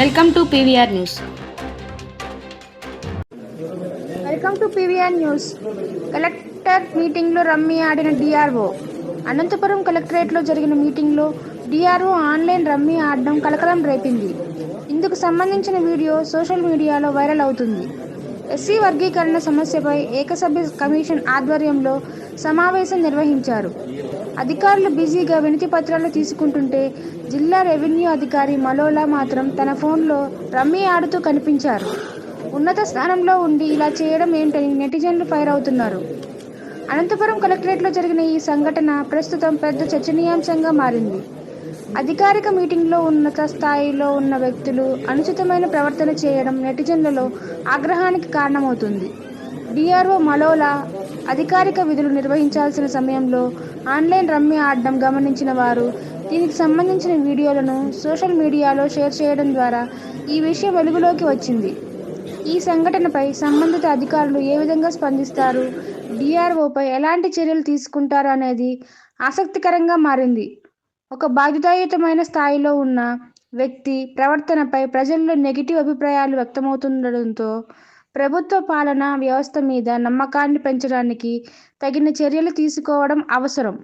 Welcome to PVR news. Welcome to PVR news. Collector మీటింగ్లో rummy ఆడిన DRO. Anantapuram కలెక్టరేట్లో జరిగిన మీటింగ్లో డిఆర్ఓ ఆన్లైన్ రమ్మి ఆడడం కలకలం రేపింది. ఇందుకు సంబంధించిన వీడియో సోషల్ మీడియాలో వైరల్ అవుతుంది. ఎస్సీ వర్గీకరణ సమస్యపై ఏకసభ్య కమిషన్ ఆధ్వర్యంలో సమావేశం నిర్వహించారు. అధికారులు బిజీగా వినతి పత్రాలు తీసుకుంటుంటే జిల్లా రెవెన్యూ అధికారి మలోలా మాత్రం తన ఫోన్లో రమ్మీ ఆడుతూ కనిపించారు. ఉన్నత స్థానంలో ఉండి ఇలా చేయడం ఏంటని నెటిజన్లు ఫైర్ అవుతున్నారు. అనంతపురం కలెక్టరేట్లో జరిగిన ఈ సంఘటన ప్రస్తుతం పెద్ద చర్చనీయాంశంగా మారింది. అధికారిక మీటింగ్లో ఉన్నత స్థాయిలో ఉన్న వ్యక్తులు అనుచితమైన ప్రవర్తన చేయడం నెటిజన్లలో ఆగ్రహానికి కారణమవుతుంది. డిఆర్ఓ మలోలా అధికారిక విధులు నిర్వహించాల్సిన సమయంలో ఆన్లైన్ రమ్మి ఆడడం గమనించిన వారు దీనికి సంబంధించిన వీడియోలను సోషల్ మీడియాలో షేర్ చేయడం ద్వారా ఈ విషయం వెలుగులోకి వచ్చింది. ఈ సంఘటనపై సంబంధిత అధికారులు ఏ విధంగా స్పందిస్తారు డిఆర్ఓపై ఎలాంటి చర్యలు తీసుకుంటారు అనేది ఆసక్తికరంగా మారింది. ఒక బాధ్యతాయుతమైన స్థాయిలో ఉన్న వ్యక్తి ప్రవర్తనపై ప్రజల్లో నెగిటివ్ అభిప్రాయాలు వ్యక్తమవుతుండడంతో ప్రభుత్వ పాలనా వ్యవస్థ మీద నమ్మకాన్ని పెంచడానికి తగిన చర్యలు తీసుకోవడం అవసరం.